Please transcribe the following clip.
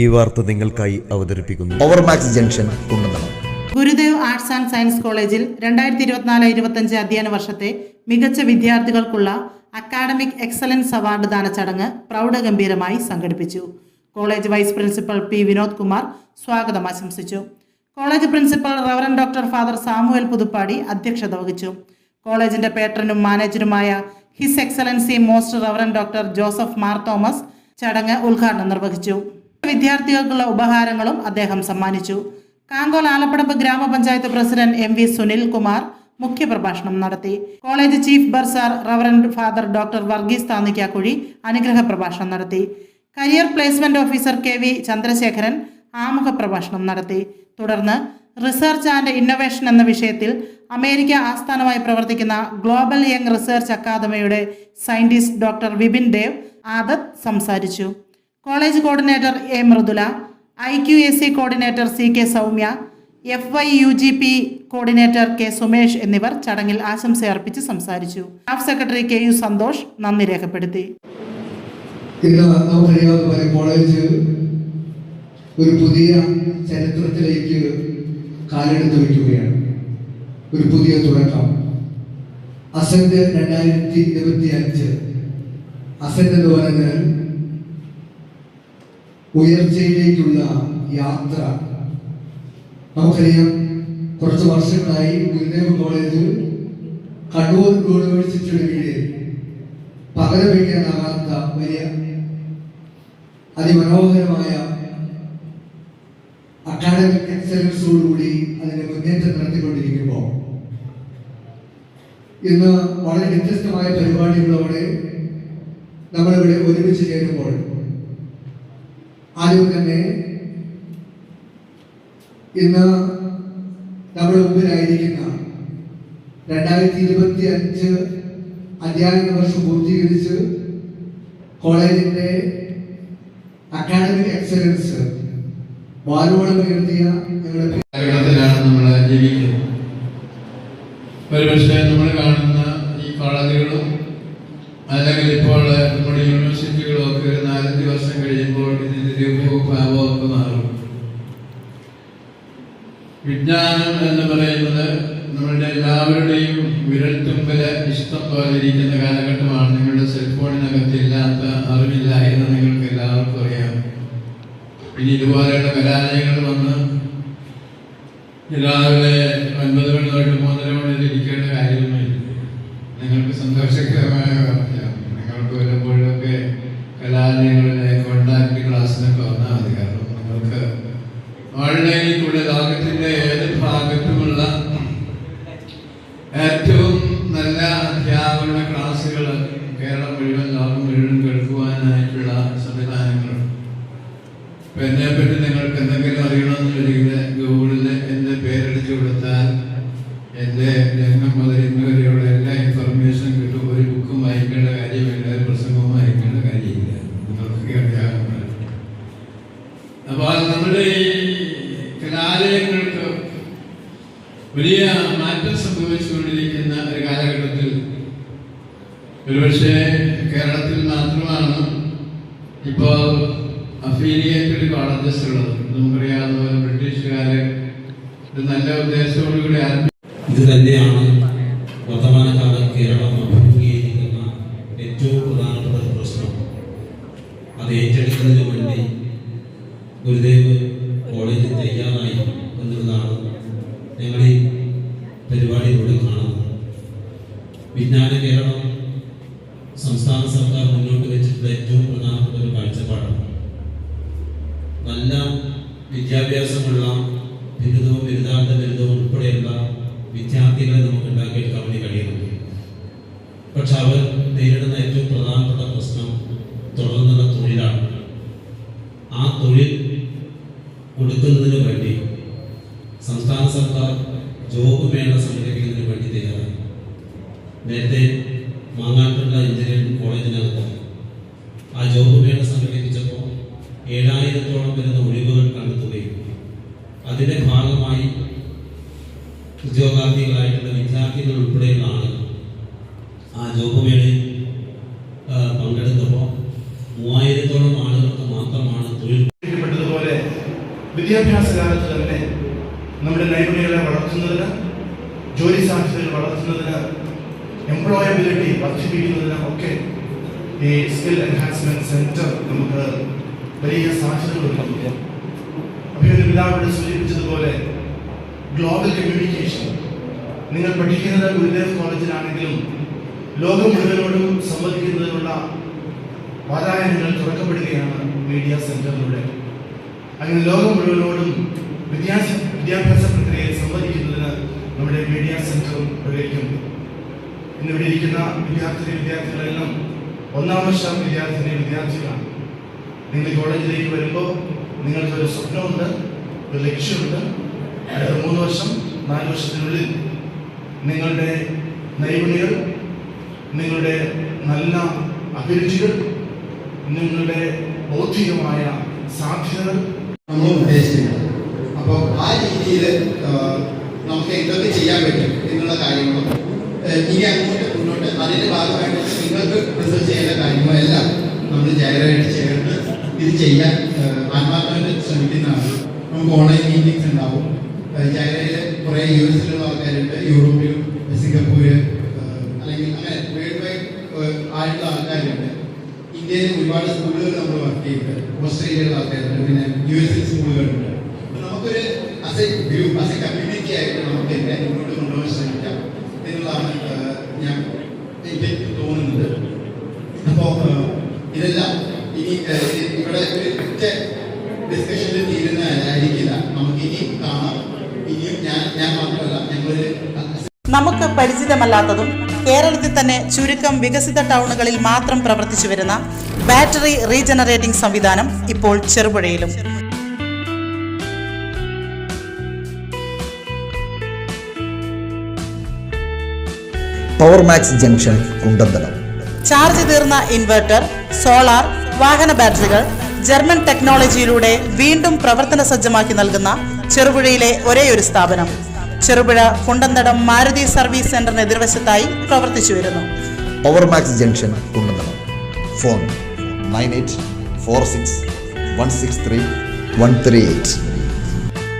ഈ വാർത്ത നിങ്ങൾക്കായി അവതരിപ്പിക്കുന്നു. ഓവർമാക്സ് junction Kundanthalam Gurudev arts and science കോളേജിൽ രണ്ടായിരത്തി ഇരുപത്തിനാല് ഇരുപത്തഞ്ച് അധ്യയന വർഷത്തെ മികച്ച വിദ്യാർത്ഥികൾക്കുള്ള അക്കാഡമിക് എക്സലൻസ് അവാർഡ് ദാന ചടങ്ങ് പ്രൗഢഗംഭീരമായി സംഘടിപ്പിച്ചു. College vice principal P Vinod Kumar സ്വാഗതം ആശംസിച്ചു. College principal reverend doctor father Samuel Puthuppady അധ്യക്ഷത വഹിച്ചു. കോളേജിന്റെ പേട്രനും മാനേജറുമായ his excellency most reverend doctor Joseph Mar Thomas ചടങ്ങ് ഉദ്ഘാടനം നിർവഹിച്ചു. വിദ്യാർത്ഥികൾക്കുള്ള ഉപഹാരങ്ങളും അദ്ദേഹം സമ്മാനിച്ചു. കാങ്കോൽ ആലപ്പടമ്പ് ഗ്രാമപഞ്ചായത്ത് president M V Sunil Kumar മുഖ്യപ്രഭാഷണം നടത്തി. College chief bursar reverend father doctor Varghese Thannikkakuzhi അനുഗ്രഹ പ്രഭാഷണം നടത്തി. Career placement officer K V Chandrasekharan ആമുഖ പ്രഭാഷണം നടത്തി. തുടർന്ന് റിസർച്ച് ആൻഡ് ഇന്നൊവേഷൻ എന്ന വിഷയത്തിൽ അമേരിക്ക ആസ്ഥാനമായി പ്രവർത്തിക്കുന്ന ഗ്ലോബൽ യങ് റിസർച്ച് അക്കാദമിയുടെ സയന്റിസ്റ്റ് ഡോക്ടർ വിപിൻ ദേവ് ആദത്ത് സംസാരിച്ചു. College coordinator A Mridula I Q S C coordinator C K Soumya F Y U G P coordinator K Sumesh എന്നിവർ ചടങ്ങിൽ ആശംസ അർപ്പിച്ച് സംസാരിച്ചു. Staff secretary K U Santhosh നന്ദി രേഖപ്പെടുത്തി. കോളേജ് ഒരു പുതിയ ചരിത്രത്തിലേക്ക് കാലെടുത്ത് വയ്ക്കുകയാണ്. ഒരു പുതിയ തുടക്കം. അസന്റ് രണ്ടായിരത്തി ഇരുപത്തി അഞ്ച് അസന്റ് എന്ന് പറഞ്ഞാൽ ഉയർച്ചയിലേക്കുള്ള യാത്ര. നമുക്കറിയാം കുറച്ച് വർഷങ്ങളായി ഗുരുദേവ് കോളേജിൽ കണ്ണൂർ യൂണിവേഴ്സിറ്റിയുടെ കീഴിൽ പകരം വയ്ക്കാനാകാത്ത വലിയ അതിമനോഹരമായ അക്കാഡമിക് എക്സലൻസോടുകൂടി അതിന്റെ മുന്നേറ്റം നടത്തിക്കൊണ്ടിരിക്കുമ്പോൾ ഇന്ന് വളരെ വ്യത്യസ്തമായ പരിപാടികളോടെ നമ്മളിവിടെ ഒരുമിച്ച് ചേരുമ്പോൾ ആദ്യം തന്നെ ഇന്ന് നമ്മുടെ മുമ്പിലായിരിക്കുന്ന രണ്ടായിരത്തി ഇരുപത്തി അഞ്ച് അധ്യയന വർഷം പൂർത്തീകരിച്ച് കോളേജിന്റെ അക്കാഡമിക് എക്സലൻസ് വാനോളം ഉയർത്തിയ ഞങ്ങളുടെ ഒരുപക്ഷെ നമ്മൾ കാണുന്ന ഈ കോളേജുകളും അല്ലെങ്കിൽ ഇപ്പോൾ നമ്മുടെ യൂണിവേഴ്സിറ്റികളൊക്കെ ഒരു നാലഞ്ച് വർഷം കഴിയുമ്പോൾ ഇതിന്റെ ഒക്കെ മാറും. വിജ്ഞാനം എന്ന് പറയുന്നത് നമ്മളുടെ എല്ലാവരുടെയും വിരൽത്തുമ്പിൽ ഇഷ്ടം പോലെ ഇരിക്കുന്ന കാലഘട്ടമാണ്. നിങ്ങളുടെ സെൽഫോണിനകത്ത് ഇല്ലാത്ത അറിവില്ല എന്ന് നിങ്ങൾക്ക് എല്ലാവർക്കും അറിയാം. ഇനി ഇതുപോലെയുള്ള കലാലയങ്ങൾ വന്ന് രാവിലെ ഒൻപത് മണി തൊട്ട് മൂന്നര മണി വരെ ഇരിക്കേണ്ട കാര്യമൊന്നുമില്ല. നിങ്ങൾക്ക് സന്തോഷകരമായ ഓൺലൈനിൽ കൂടെ ലോകത്തിന്റെ ഏത് ഭാഗത്തുമുള്ള ഏറ്റവും നല്ല അധ്യാപന ക്ലാസ്സുകൾ കേരളം മുഴുവൻ ലോകം മുഴുവൻ കേൾക്കുവാനായിട്ടുള്ള സംവിധാനങ്ങളുണ്ട് അപ്പൊ എന്നെ പറ്റി നിങ്ങൾക്ക് എന്തെങ്കിലും അറിയണമെന്നുണ്ടെങ്കിൽ ഗൂഗിളിൽ എന്റെ പേരെടുത്ത് കൊടുത്താൽ എന്റെ ജന്മം അപ്പോൾ നമ്മുടെ ഈ കലാലയങ്ങൾക്ക് വലിയ മാറ്റം സംഭവിച്ചുകൊണ്ടിരിക്കുന്ന ഒരു കാലഘട്ടത്തിൽ ഒരുപക്ഷെ കേരളത്തിൽ മാത്രമാണ് ഇപ്പോൾ അഫീലിയേറ്റഡ് കോളേജസ് ഉള്ളത്. നമുക്കറിയാവുന്ന പോലെ ബ്രിട്ടീഷുകാര് ഒരു നല്ല ഉദ്ദേശത്തോടുകൂടി ഇത് തന്നെയാണ് വർത്തമാനകാല കേരളം അഭിമുഖീകരിക്കുന്ന ഏറ്റവും പ്രധാനപ്പെട്ട പ്രശ്നം. അത് ഏറ്റെടുക്കുന്നതിന് വേണ്ടി ഗുരുദേവ് കോളേജിൽ തയ്യാറായി എന്നുള്ളതാണ് ഞങ്ങൾ ഈ പരിപാടിയിലൂടെ കാണുന്നത്. വിജ്ഞാന കേരളം സംസ്ഥാന സർക്കാർ മുന്നോട്ട് വെച്ചിട്ടുള്ള ഏറ്റവും പ്രധാനപ്പെട്ട ഒരു കാഴ്ചപ്പാടാണ്. നല്ല വിദ്യാഭ്യാസമുള്ള ബിരുദവും ബിരുദാർത്ഥ ബിരുദവും ഉൾപ്പെടെയുള്ള വിദ്യാർത്ഥികളെ നമുക്ക് ഉണ്ടാക്കിയെടുക്കാൻ വേണ്ടി കഴിയുന്നുണ്ട്. പക്ഷെ അവർ നേരിടുന്ന ഏറ്റവും പ്രധാനപ്പെട്ട പ്രശ്നം തുടർന്നുള്ള തൊഴിലാണ് ആ തൊഴിൽ കൊടുക്കുന്നതിന് വേണ്ടി സംസ്ഥാന സർക്കാർ ജോബ് മേള സംഘടിപ്പിക്കുന്നതിന് വേണ്ടി തയ്യാറായി നേരത്തെ മാങ്ങാട്ടുള്ള എഞ്ചിനീയറിംഗ് കോളേജിനകത്ത് ആ ജോബ് മേള സംഘടിപ്പിച്ചപ്പോൾ ഏഴായിരത്തോളം വരുന്ന ഒഴിവുകൾ കണ്ടെത്തുകയും അതിന്റെ ഭാഗമായി ഉദ്യോഗാർത്ഥികളായിട്ടുള്ള വിദ്യാർത്ഥികൾ ഉൾപ്പെടെയുള്ള ആളുകൾ ആ ജോബ് മേളയിൽ പങ്കെടുത്തപ്പോൾ മൂവായിരത്തോളം ആളുകൾക്ക് മാത്രമാണ് തൊഴിൽ പോലെ വിദ്യാഭ്യാസ കാലത്ത് തന്നെ നമ്മുടെ നൈപുണ്യങ്ങളെ വളർത്തുന്നതിന് ജോലി സാധ്യതകൾ വളർത്തുന്നതിന് എംപ്ലോയബിലിറ്റി വർദ്ധിപ്പിക്കുന്നതിനും ഒക്കെ ഈ സ്കിൽ എൻഹാൻസ്മെന്റ് സെന്റർ നമുക്ക് വലിയ സാധ്യതകൾ ഒരുക്കുന്നു അഭിനന്ദ പിതാവിടെ സൂചിപ്പിച്ചതുപോലെ ഗ്ലോബൽ കമ്മ്യൂണിക്കേഷൻ നിങ്ങൾ പഠിക്കുന്നത് ഗുരുദേവ് കോളേജിലാണെങ്കിലും ലോകം മുഴുവനോടും സംവദിക്കുന്നതിനുള്ള വാതായനങ്ങൾ തുറക്കപ്പെടുകയാണ് മീഡിയ സെന്ററിലൂടെ അങ്ങനെ ലോകം മുഴുവനോടും വിദ്യാഭ്യാസ വിദ്യാഭ്യാസ പ്രക്രിയയിൽ സംവദിക്കുന്നതിന് നമ്മുടെ മീഡിയ സെന്ററും ഉപകരിക്കും ഇന്നിവിടെ ഇരിക്കുന്ന വിദ്യാർത്ഥിനി വിദ്യാർത്ഥികളെല്ലാം ഒന്നാം വർഷ വിദ്യാർത്ഥിനി വിദ്യാർത്ഥികളാണ്. നിങ്ങൾ കോളേജിലേക്ക് വരുമ്പോൾ നിങ്ങൾക്ക് ഒരു സ്വപ്നമുണ്ട് ഒരു ലക്ഷ്യമുണ്ട്. അടുത്ത മൂന്ന് വർഷം നാല് വർഷത്തിനുള്ളിൽ നിങ്ങളുടെ നൈപുണ്യങ്ങൾ നിങ്ങളുടെ നല്ല അഭിരുചികൾ നിങ്ങളുടെ ബൗദ്ധികമായ സാധ്യതകൾ നമ്മൾ ഉദ്ദേശിക്കുന്നത്. അപ്പോൾ ആ രീതിയിൽ നമുക്ക് എന്തൊക്കെ ചെയ്യാൻ പറ്റും എന്നുള്ള കാര്യങ്ങളും ഇനി അങ്ങോട്ട് മുന്നോട്ട് അതിന്റെ ഭാഗമായിട്ട് നിങ്ങൾക്ക് റിസർച്ച് ചെയ്യേണ്ട കാര്യങ്ങളെല്ലാം നമ്മൾ ജയറായിട്ട് ചേർന്ന് ഇത് ചെയ്യാൻ ആത്മാർത്ഥമായിട്ട് ശ്രമിക്കുന്നതാണ്. നമുക്ക് ഓൺലൈൻ മീറ്റിംഗ്സ് ഉണ്ടാവും. ജയറയിൽ കുറേ യു എസിലുള്ള ആൾക്കാരുണ്ട്. യൂറോപ്പിലും സിംഗപ്പൂര് അല്ലെങ്കിൽ അങ്ങനെ വേൾഡ് വൈഡ് ആയിട്ടുള്ള ആൾക്കാരുണ്ട്. ഇന്ത്യയിൽ ഒരുപാട് സ്കൂളുകൾ നമ്മൾ വർക്ക് ചെയ്യുന്നുണ്ട്. ഓസ്ട്രേലിയയിലുള്ള ആൾക്കാരുണ്ട്. പിന്നെ യു എസിൽ സ്കൂളുകളുണ്ട് നമുക്കൊരു ആസ് എ ഗ്രൂപ്പ് കമ്മ്യൂണിറ്റി ആയിട്ട് നമുക്ക് എന്നെ മുന്നോട്ട് കൊണ്ടുപോകാൻ ശ്രമിക്കാം. എന്നുള്ളതാണ് ഞാൻ എനിക്ക് തോന്നുന്നത്. അപ്പോ ഇതെല്ലാം ഇനി ഇവിടെ ഒരു ഒറ്റ ഡിസ്കഷനിൽ തീരുന്നതായിരിക്കില്ല. നമുക്ക് ഇനി കാണാം. ഇനിയും ഞാൻ ഞാൻ മാത്രമല്ല ഞങ്ങളൊരു നമുക്ക് പരിചിതമല്ലാത്തതും കേരളത്തിൽ തന്നെ ചുരുക്കം വികസിത ടൗണുകളിൽ മാത്രം പ്രവർത്തിച്ചു വരുന്ന ബാറ്ററി റീജനറേറ്റിംഗ് സംവിധാനം ഇപ്പോൾ ചെറുപുഴയിലും. Power max junction Kundanthalam charge തീർന്ന ഇൻവെർട്ടർ സോളാർ വാഹന ബാറ്ററികൾ ജർമ്മൻ ടെക്നോളജിയിലൂടെ വീണ്ടും പ്രവർത്തന സജ്ജമാക്കി നൽകുന്ന ചെറുപുഴയിലെ ഒരേയൊരു സ്ഥാപനം. ചെറുപുഴ കുണ്ടന്തടം മാരുതി സർവീസ് സെന്ററിന് എതിർവശത്തായി പ്രവർത്തിച്ചു വരുന്നു. Power max junction Kundanthalam phone nine eight four six one six three one three eight